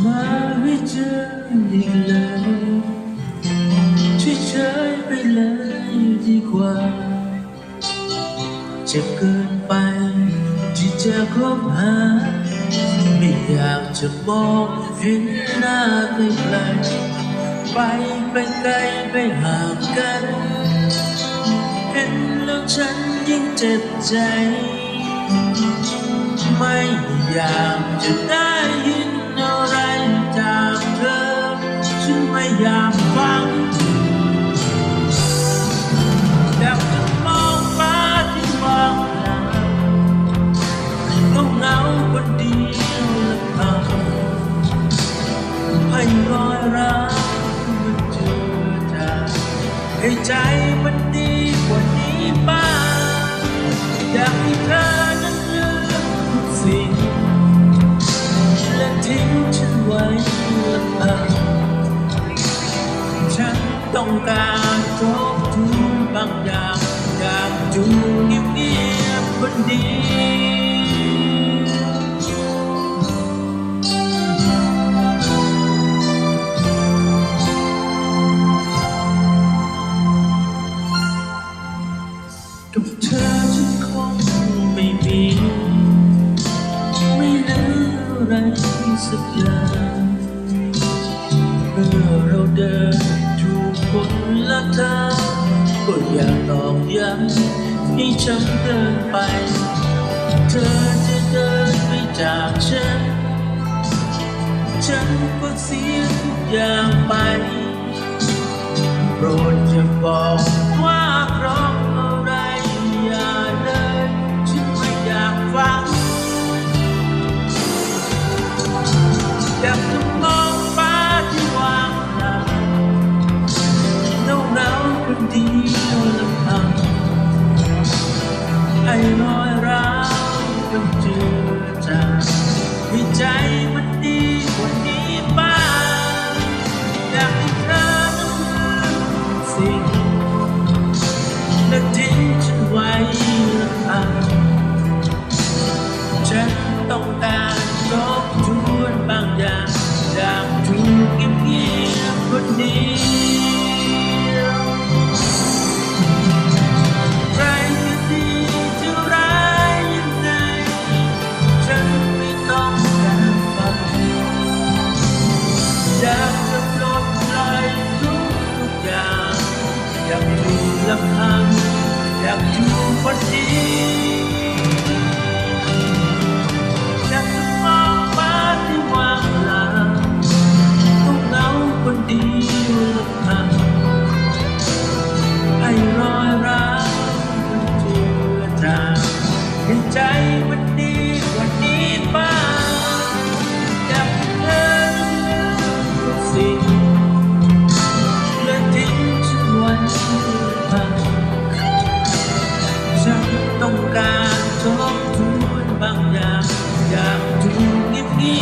ไม่เจออีกเลยเฉยไปเลยดีกว่าเจ็บเกินไปที่จะคบหา ไม่อยากจะมองเห็นหน้าใครๆไปไปไกลไปห่างกัน เห็นแล้วฉันยิ่งเจ็บใจ ไม่อยากจะได้ยิน จากเธอฉันไม่อยากฟังอยากจะมองฟ้าที่ว่างเปล่าเงาเงาคนเดียวลำพังให้รอยร้าวมันเจอจางให้ใจ ต้องการทบทวนบางอย่างอยากอยู่เงียบๆคนเดียวกับเธอฉันคงไม่มี ไม่เหลืออะไรสักอย่าง ถูกคนละทางก็อยากตอกย้ำให้ฉันเดินไป เธอจะเดินไปจากฉัน ฉันก็เสียทุกอย่างไป ดียวลำพังไอ้รอยร้าวต้องเจอจางให้ใจมันดีกว่านี้บ้างอยากให้เธอนั้นสิ่งและทิ้งฉันไว้ลำพังฉันต้องการ ลำพังอยากอยู่คนเดียว นต้องการทบทวนบางอย่างอยากอยู่เงี